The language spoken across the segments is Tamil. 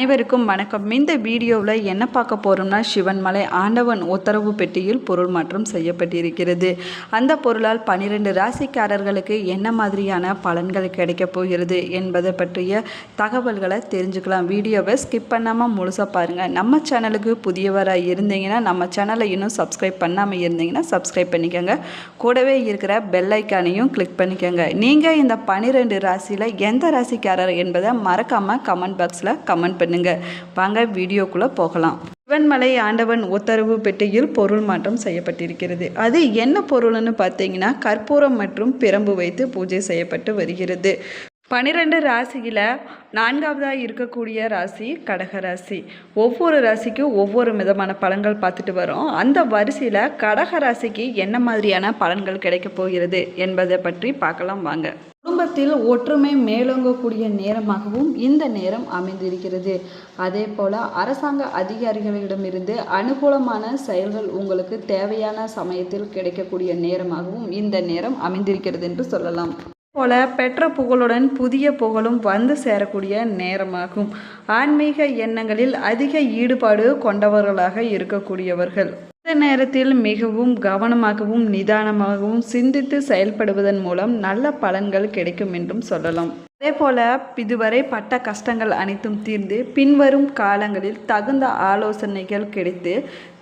அனைவருக்கும் வணக்கம். இந்த வீடியோவில் என்ன பார்க்க போகிறோம்னா சிவன்மலை ஆண்டவன் உத்தரவு பெட்டியில் பொருள் மாற்றம் செய்யப்பட்டிருக்கிறது. அந்த பொருளால் பனிரெண்டு ராசிக்காரர்களுக்கு என்ன மாதிரியான பலன்கள் கிடைக்கப் போகிறது என்பதை பற்றிய தகவல்களை தெரிஞ்சுக்கலாம். வீடியோவை ஸ்கிப் பண்ணாமல் முழுசாக பாருங்கள் நம்ம சேனலுக்கு புதியவராக இருந்தீங்கன்னா நம்ம சேனலை இன்னும் சப்ஸ்கிரைப் பண்ணாமல் இருந்தீங்கன்னா சப்ஸ்கிரைப் பண்ணிக்கோங்க. கூடவே இருக்கிற பெல்லைக்கானையும் கிளிக் பண்ணிக்கோங்க. நீங்கள் இந்த பன்னிரெண்டு ராசியில் எந்த ராசிக்காரர் என்பதை மறக்காமல் கமெண்ட் பாக்ஸில் கமெண்ட் பண்ணுங்க. வாங்க வீடியோக்குள்ளே போகலாம். சிவன்மலை ஆண்டவன் உத்தரவு பெட்டியில் பொருள் மாற்றம் செய்யப்பட்டிருக்கிறது. அது என்ன பொருள்னு பார்த்தீங்கன்னா கற்பூரம் மற்றும் பிரம்பு வைத்து பூஜை செய்யப்பட்டு வருகிறது. பனிரெண்டு ராசியில் நான்காவதாக இருக்கக்கூடிய ராசி கடக ராசி. ஒவ்வொரு ராசிக்கும் ஒவ்வொரு விதமான பலன்கள் பார்த்துட்டு வரோம். அந்த வரிசையில் கடக ராசிக்கு என்ன மாதிரியான பலன்கள் கிடைக்கப் போகிறது என்பதை பற்றி பார்க்கலாம். வாங்க. குடும்பத்தில் ஒற்றுமை மேலோங்கக்கூடிய நேரமாகவும் இந்த நேரம் அமைந்திருக்கிறது. அதே போல அரசாங்க அதிகாரிகளிடமிருந்து அனுகூலமான செயல்கள் உங்களுக்கு தேவையான சமயத்தில் கிடைக்கக்கூடிய நேரமாகவும் இந்த நேரம் அமைந்திருக்கிறது என்று சொல்லலாம். போல பெற்ற புகழுடன் புதிய புகழும் வந்து சேரக்கூடிய நேரமாகும். ஆன்மீக எண்ணங்களில் அதிக ஈடுபாடு கொண்டவர்களாக இருக்கக்கூடியவர்கள். இந்த நேரத்தில் மிகவும் கவனமாகவும் நிதானமாகவும் சிந்தித்து செயல்படுவதன் மூலம் நல்ல பலன்கள் கிடைக்கும் என்றும் சொல்லலாம். அதே போல இதுவரை பட்ட கஷ்டங்கள் அனைத்தும் தீர்ந்து பின்வரும் காலங்களில் தகுந்த ஆலோசனைகள் கிடைத்து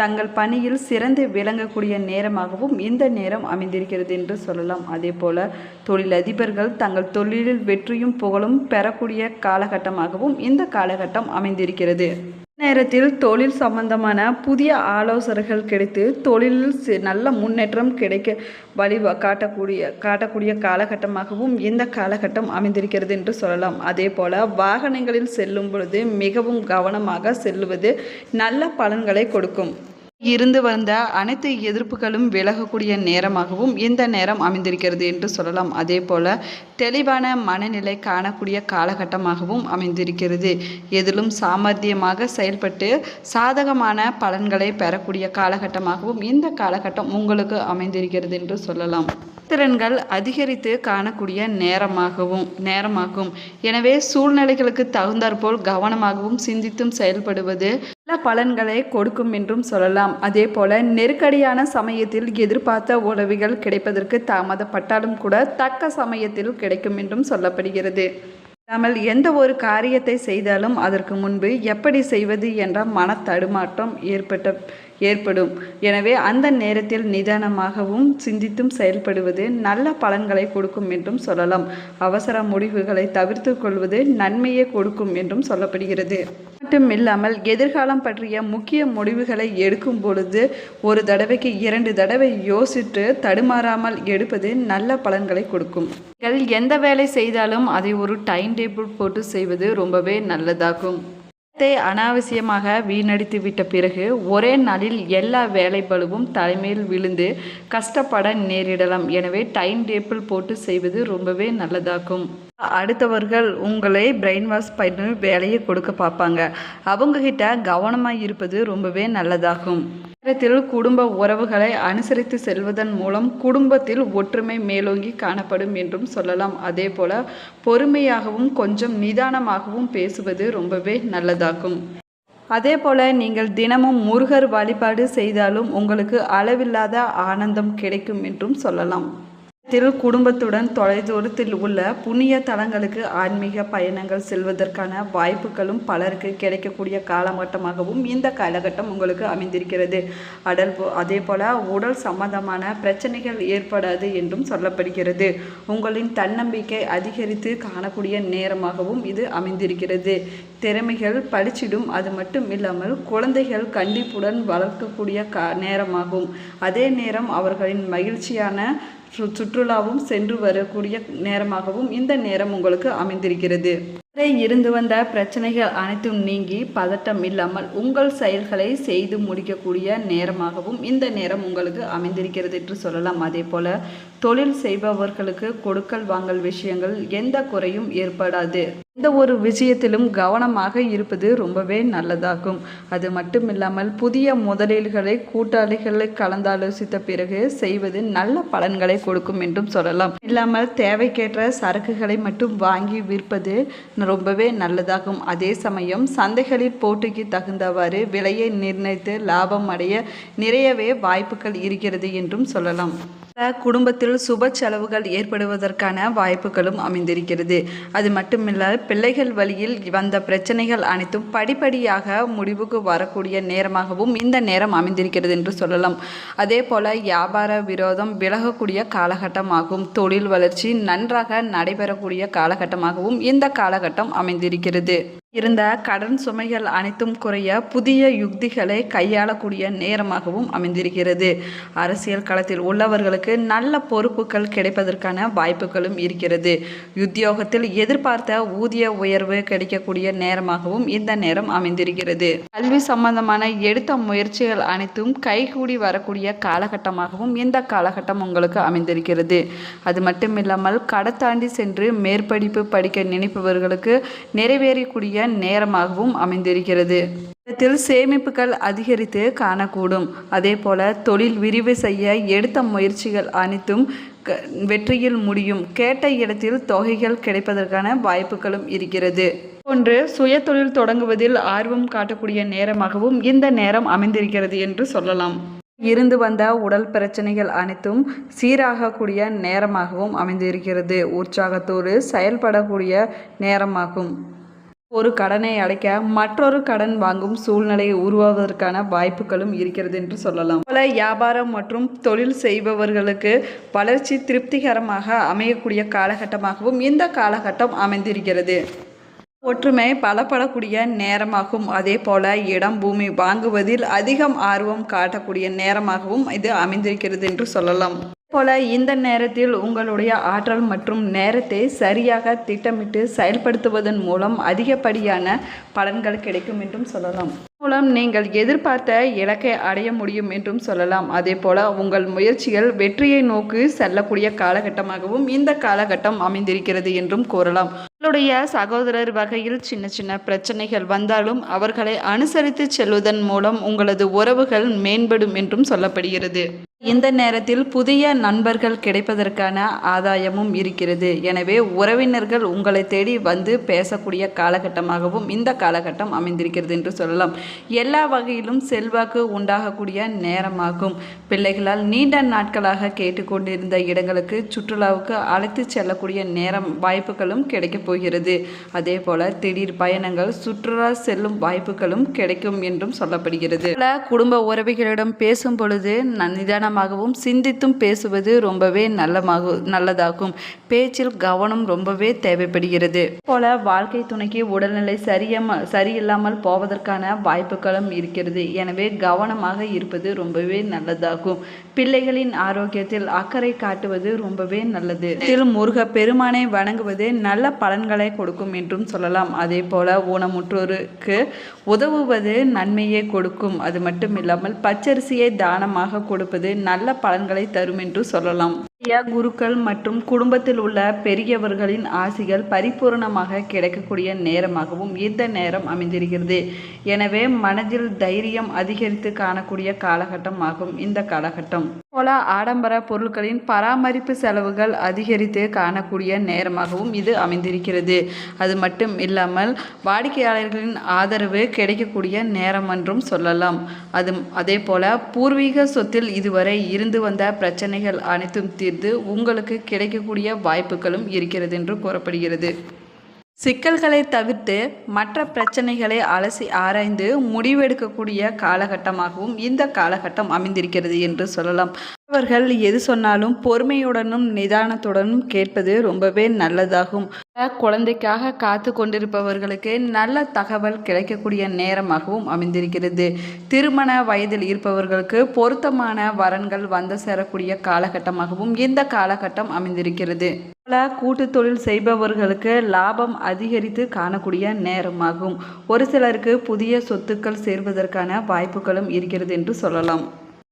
தங்கள் பணியில் சிறந்து விளங்கக்கூடிய நேரமாகவும் இந்த நேரம் அமைந்திருக்கிறது என்று சொல்லலாம். அதே போல தொழிலதிபர்கள் தங்கள் தொழிலில் வெற்றியும் புகழும் பெறக்கூடிய காலகட்டமாகவும் இந்த காலகட்டம் அமைந்திருக்கிறது. நேரத்தில் தொழில் சம்பந்தமான புதிய ஆலோசனைகள் கிடைத்து தொழிலில் நல்ல முன்னேற்றம் கிடைக்க வழி காட்டக்கூடிய காட்டக்கூடிய காலகட்டமாகவும் இந்த காலகட்டம் அமைந்திருக்கிறது என்று சொல்லலாம். அதே போல வாகனங்களில் செல்லும் பொழுது மிகவும் கவனமாக செல்லுவது நல்ல பலன்களை கொடுக்கும். இருந்து வந்த அனைத்து எதிர்ப்புகளும் விலகக்கூடிய நேரமாகவும் இந்த நேரம் அமைந்திருக்கிறது என்று சொல்லலாம். அதே போல தெளிவான மனநிலை காணக்கூடிய காலகட்டமாகவும் அமைந்திருக்கிறது. எதிலும் சாமர்த்தியமாக செயல்பட்டு சாதகமான பலன்களை பெறக்கூடிய காலகட்டமாகவும் இந்த காலகட்டம் உங்களுக்கு அமைந்திருக்கிறது என்று சொல்லலாம். திறன்கள் அதிகரித்து காணக்கூடிய நேரமாகவும் நேரமாகும். எனவே சூழ்நிலைகளுக்கு தகுந்தாற்போல் கவனமாகவும் சிந்தித்தும் செயல்படுவது பலன்களை கொடுக்கும் என்றும் சொல்லலாம். அதே போல நெருக்கடியான சமயத்தில் எதிர்பார்த்த உதவிகள் கிடைப்பதற்கு தாமதப்பட்டாலும் கூட தக்க சமயத்தில் கிடைக்கும் என்றும் சொல்லப்படுகிறது. நம்ம எந்த ஒரு காரியத்தை செய்தாலும் அதற்கு முன்பு எப்படி செய்வது என்ற மன தடுமாற்றம் ஏற்பட்ட ஏற்படும். எனவே அந்த நேரத்தில் நிதானமாகவும் சிந்தித்தும் செயல்படுவது நல்ல பலன்களை கொடுக்கும் என்றும் சொல்லலாம். அவசர முடிவுகளை தவிர்த்து கொள்வது நன்மையே கொடுக்கும் என்றும் சொல்லப்படுகிறது. மட்டும் இல்லாமல் எதிர்காலம் பற்றிய முக்கிய முடிவுகளை எடுக்கும் பொழுது ஒரு தடவைக்கு இரண்டு தடவை யோசித்து தடுமாறாமல் எடுப்பது நல்ல பலன்களை கொடுக்கும். நீங்கள் எந்த வேலை செய்தாலும் அதை ஒரு டைம் டேபிள் போட்டு செய்வது ரொம்பவே நல்லதாகும். நேரத்தை அனாவசியமாக வீணடித்து விட்ட பிறகு ஒரே நாளில் எல்லா வேலை பளுவும் தலைமையில் விழுந்து கஷ்டப்பட நேரிடலாம். எனவே டைம் டேபிள் போட்டு செய்வது ரொம்பவே நல்லதாகும். அடுத்தவர்கள் உங்களை பிரெயின் வாஷ் பண்ணி வேலையை கொடுக்க பார்ப்பாங்க. அவங்கக்கிட்ட கவனமாக இருப்பது ரொம்பவே நல்லதாகும். நேரத்தில் குடும்ப உறவுகளை அனுசரித்து செல்வதன் மூலம் குடும்பத்தில் ஒற்றுமை மேலோங்கி காணப்படும் என்றும் சொல்லலாம். அதே போல பொறுமையாகவும் கொஞ்சம் நிதானமாகவும் பேசுவது ரொம்பவே நல்லதாகும். அதே போல நீங்கள் தினமும் முருகர் வழிபாடு செய்தாலும் உங்களுக்கு அளவில்லாத ஆனந்தம் கிடைக்கும் என்றும் சொல்லலாம். திரு குடும்பத்துடன் தொலைதூரத்தில் உள்ள புண்ணிய தலங்களுக்கு ஆன்மீக பயணங்கள் செல்வதற்கான வாய்ப்புகளும் பலருக்கு கிடைக்கக்கூடிய காலகட்டமாகவும் இந்த காலகட்டம் உங்களுக்கு அமைந்திருக்கிறது. அடல் அதே போல உடல் சம்பந்தமான பிரச்சனைகள் ஏற்படாது என்றும் சொல்லப்படுகிறது. உங்களின் தன்னம்பிக்கை அதிகரித்து காணக்கூடிய நேரமாகவும் இது அமைந்திருக்கிறது. திறமைகள் பளிச்சிடும் அது மட்டும் இல்லாமல் குழந்தைகள் கண்டிப்புடன் வளர்க்கக்கூடிய கா நேரமாகும். அதே நேரம் அவர்களின் மகிழ்ச்சியான சுற்றுலாவும் சென்று வரக்கூடிய நேரமாகவும் இந்த நேரம் உங்களுக்கு அமைந்திருக்கிறது. இதுவரை இருந்து வந்த பிரச்சனைகள் அனைத்தும் நீங்கி பதட்டம் இல்லாமல் உங்கள் செயல்களை செய்து முடிக்கக்கூடிய நேரமாகவும் இந்த நேரம் உங்களுக்கு அமைந்திருக்கிறது என்று சொல்லலாம். அதே போல தொழில் செய்பவர்களுக்கு கொடுக்கல் வாங்கல் விஷயங்கள் எந்த குறையும் ஏற்படாது. எந்த ஒரு விஷயத்திலும் கவனமாக இருப்பது ரொம்பவே நல்லதாகும். அது மட்டும் இல்லாமல் புதிய முதலீடுகளை கூட்டாளிகளை கலந்தாலோசித்த பிறகு செய்வது நல்ல பலன்களை கொடுக்கும் என்றும் சொல்லலாம். இல்லாமல் தேவைக்கேற்ற சரக்குகளை மட்டும் வாங்கி விற்பது ரொம்பவே நல்லதாகும். அதே சமயம் சந்தைகளில் போட்டிக்கு தகுந்தவாறு விலையை நிர்ணயித்து லாபம் அடைய நிறையவே வாய்ப்புகள் இருக்கிறது என்றும் சொல்லலாம். குடும்பத்தில் சுப செலவுகள் ஏற்படுவதற்கான வாய்ப்புகளும் அமைந்திருக்கிறது. அது மட்டுமில்ல பிள்ளைகள் வழியில் வந்த பிரச்சனைகள் அனைத்தும் படிப்படியாக முடிவுக்கு வரக்கூடிய நேரமாகவும் இந்த நேரம் அமைந்திருக்கிறது என்று சொல்லலாம். அதே போல வியாபார விரோதம் விலகக்கூடிய காலகட்டமாகும். தொழில் வளர்ச்சி நன்றாக நடைபெறக்கூடிய காலகட்டமாகவும் இந்த காலகட்டம் அமைந்திருக்கிறது. இருந்த கடன் சுமைகள் அனைத்தும் குறைய புதிய யுக்திகளை கையாளக்கூடிய நேரமாகவும் அமைந்திருக்கிறது. அரசியல் களத்தில் உள்ளவர்களுக்கு நல்ல பொறுப்புகள் கிடைப்பதற்கான வாய்ப்புகளும் இருக்கிறது. உத்தியோகத்தில் எதிர்பார்த்த ஊதிய உயர்வு கிடைக்கக்கூடிய நேரமாகவும் இந்த நேரம் அமைந்திருக்கிறது. கல்வி சம்பந்தமான எடுத்த முயற்சிகள் அனைத்தும் கைகூடி வரக்கூடிய காலகட்டமாகவும் இந்த காலகட்டம் உங்களுக்கு அமைந்திருக்கிறது. அது மட்டும் இல்லாமல் கடத்தாண்டி சென்று மேற்படிப்பு படிக்க நினைப்பவர்களுக்கு நிறைவேறக்கூடிய நேரமாகவும் அமைந்திருக்கிறது. இடத்தில் சேமிப்புகள் அதிகரித்து காணக்கூடும். அதே போல தொழில் விரிவு செய்ய எடுத்த முயற்சிகள் அனைத்தும் க- வெற்றியில் முடியும். கேட்ட இடத்தில் தொகைகள் கிடைப்பதற்கான வாய்ப்புகளும் இருக்கிறது. ஒன்று சுய தொழில் தொடங்குவதில் ஆர்வம் காட்டக்கூடிய நேரமாகவும் இந்த நேரம் அமைந்திருக்கிறது என்று சொல்லலாம். இருந்து வந்த உடல் பிரச்சனைகள் அனைத்தும் சீராகக்கூடிய நேரமாகவும் அமைந்திருக்கிறது. உற்சாகத்தோடு செயல்படக்கூடிய நேரமாகும். ஒரு கடனை அடைக்க மற்றொரு கடன் வாங்கும் சூழ்நிலை உருவாவதற்கான வாய்ப்புகளும் இருக்கிறது என்று சொல்லலாம். பல வியாபாரம் மற்றும் தொழில் செய்பவர்களுக்கு வளர்ச்சி திருப்திகரமாக அமையக்கூடிய காலகட்டமாகவும் இந்த காலகட்டம் அமைந்திருக்கிறது. ஒற்றுமை பலப்படக்கூடிய நேரமாகும். அதே போல இடம் பூமி வாங்குவதில் அதிகம் ஆர்வம் காட்டக்கூடிய நேரமாகவும் இது அமைந்திருக்கிறது என்று சொல்லலாம். போல இந்த நேரத்தில் உங்களுடைய ஆற்றல் மற்றும் நேரத்தை சரியாக திட்டமிட்டு செயல்படுத்துவதன் மூலம் அதிகப்படியான பலன்கள் கிடைக்கும் என்றும் சொல்லலாம். மூலம் நீங்கள் எதிர்பார்த்த இலக்கை அடைய முடியும் என்றும் சொல்லலாம். அதே போல உங்கள் முயற்சிகள் வெற்றியை நோக்கி செல்லக்கூடிய காலகட்டமாகவும் இந்த காலகட்டம் அமைந்திருக்கிறது என்றும் கூறலாம். உங்களுடைய சகோதரர் வகையில் சின்ன சின்ன பிரச்சனைகள் வந்தாலும் அவர்களை அனுசரித்து செல்வதன் மூலம் உங்களது உறவுகள் மேம்படும் என்றும் சொல்லப்படுகிறது. இந்த நேரத்தில் புதிய நண்பர்கள் கிடைப்பதற்கான ஆதாயமும் இருக்கிறது. எனவே உறவினர்கள் உங்களை தேடி வந்து பேசக்கூடிய காலகட்டமாகவும் இந்த காலகட்டம் அமைந்திருக்கிறது என்று சொல்லலாம். எல்லா வகையிலும் செல்வாக்கு உண்டாகக்கூடிய நேரமாகும். பிள்ளைகளால் நீண்ட நாட்களாக கேட்டுக்கொண்டிருந்த இடங்களுக்கு சுற்றுலாவுக்கு அழைத்து செல்லக்கூடிய நேரம் வாய்ப்புகளும் கிடைக்கப் போகிறது. அதே போல திடீர் பயணங்கள் சுற்றுலா செல்லும் வாய்ப்புகளும் கிடைக்கும் என்றும் சொல்லப்படுகிறது. குடும்ப உறவிகளிடம் பேசும் பொழுது நிதானம் நிதானமாகவும் சிந்தித்தும் பேசுவது ரொம்பவே நல்லமாக நல்லதாகும். பேச்சில் கவனம் ரொம்பவே தேவைப்படுகிறது. போல வாழ்க்கை துணைக்கு உடல்நிலை சரியம் சரியில்லாமல் போவதற்கான வாய்ப்புகளும் இருக்கிறது. எனவே கவனமாக இருப்பது ரொம்பவே நல்லதாகும். பிள்ளைகளின் ஆரோக்கியத்தில் அக்கறை காட்டுவது ரொம்பவே நல்லது. இதில் முருக பெருமானை வணங்குவது நல்ல பலன்களை கொடுக்கும் என்றும் சொல்லலாம். அதே போல ஊனமுற்றோருக்கு உதவுவது நன்மையை கொடுக்கும். அது மட்டும் இல்லாமல் பச்சரிசியை தானமாக கொடுப்பது நல்ல பலன்களை தரும் என்று சொல்லலாம். ஐயா, குருக்கள் மற்றும் குடும்பத்தில் உள்ள பெரியவர்களின் ஆசிகள் பரிபூரணமாக கிடைக்கக்கூடிய நேரமாகவும் இந்த நேரம் அமைந்திருக்கிறது. எனவே மனதில் தைரியம் அதிகரித்து காணக்கூடிய காலகட்டம் ஆகும் இந்த காலகட்டம். போல ஆடம்பர பொருட்களின் பராமரிப்பு செலவுகள் அதிகரித்து காணக்கூடிய நேரமாகவும் இது அமைந்திருக்கிறது. அது மட்டும் இல்லாமல் வாடிக்கையாளர்களின் ஆதரவு கிடைக்கக்கூடிய நேரம் என்றும் சொல்லலாம். அது அதே போல பூர்வீக சொத்தில் இதுவரை இருந்து வந்த பிரச்சனைகள் அனைத்தும் தீர் தீர்ந்து உங்களுக்கு கிடைக்கக்கூடிய வாய்ப்புகளும் இருக்கிறது என்று கூறப்படுகிறது. சிக்கல்களை தவிர்த்து மற்ற பிரச்சனைகளை அலசி ஆராய்ந்து முடிவெடுக்கக்கூடிய காலகட்டமாகவும் இந்த காலகட்டம் அமைந்திருக்கிறது என்று சொல்லலாம். அவர்கள் எது சொன்னாலும் பொறுமையுடனும் நிதானத்துடனும் கேட்பது ரொம்பவே நல்லதாகும். குழந்தைக்காக காத்து கொண்டிருப்பவர்களுக்கு நல்ல தகவல் கிடைக்கக்கூடிய நேரமாகவும் அமைந்திருக்கிறது. திருமண வயதில் இருப்பவர்களுக்கு பொருத்தமான வரன்கள் வந்து சேரக்கூடிய காலகட்டமாகவும் இந்த காலகட்டம் அமைந்திருக்கிறது. பல கூட்டு தொழில் செய்பவர்களுக்கு லாபம் அதிகரித்து காணக்கூடிய நேரமாகும். ஒரு சிலருக்கு புதிய சொத்துக்கள் சேர்வதற்கான வாய்ப்புகளும் இருக்கிறது என்று சொல்லலாம்.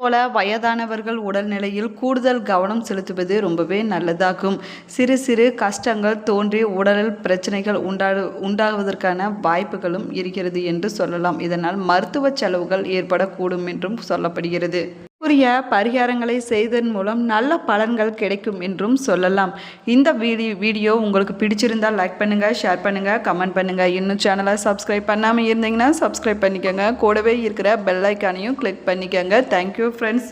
போல வயதானவர்கள் உடல்நிலையில் கூடுதல் கவனம் செலுத்துவது ரொம்பவே நல்லதாகும். சிறு சிறு கஷ்டங்கள் தோன்றி உடலில் பிரச்சனைகள் உண்டா உண்டாவதற்கான வாய்ப்புகளும் இருக்கிறது என்று சொல்லலாம். இதனால் மருத்துவ செலவுகள் ஏற்படக்கூடும் என்றும் சொல்லப்படுகிறது. உரிய பரிகாரங்களை செய்ததன் மூலம் நல்ல பலன்கள் கிடைக்கும் என்றும் சொல்லலாம். இந்த வீடியோ வீடியோ உங்களுக்கு பிடிச்சிருந்தால் லைக் பண்ணுங்கள் ஷேர் பண்ணுங்கள் கமெண்ட் பண்ணுங்கள் இன்னும் சேனலை சப்ஸ்கிரைப் பண்ணாமல் இருந்தீங்கன்னா சப்ஸ்கிரைப் பண்ணிக்கோங்க. கூடவே இருக்கிற பெல் ஐக்கானையும் கிளிக் பண்ணிக்கோங்க. Thank you friends